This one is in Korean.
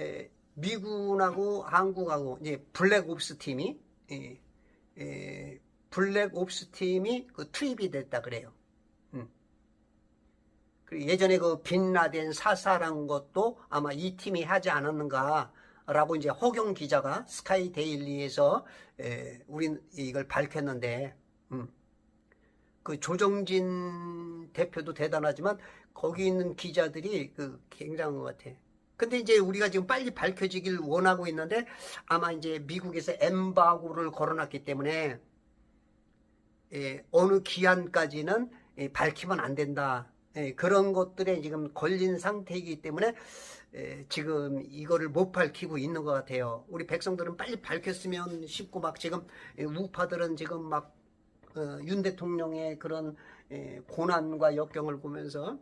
에, 미군하고 한국하고 이제 블랙옵스 팀이 예, 예, 블랙옵스 팀이 그 투입이 됐다 그래요. 음. 예전에 그 빈라덴 사살한 것도 아마 이 팀이 하지 않았는가라고 이제 허경 기자가 스카이 데일리에서 에, 우린 이걸 밝혔는데 음. 그 조정진 대표도 대단하지만 거기 있는 기자들이 그 굉장한 것 같아. 근데 이제 우리가 지금 빨리 밝혀지길 원하고 있는데 아마 이제 미국에서 엠바고를 걸어놨기 때문에 예, 어느 기한까지는 예, 밝히면 안 된다. 예, 그런 것들에 지금 걸린 상태이기 때문에 예, 지금 이거를 못 밝히고 있는 것 같아요. 우리 백성들은 빨리 밝혔으면 싶고 막 지금 예, 우파들은 지금 막 어, 윤 대통령의 그런 예, 고난과 역경을 보면서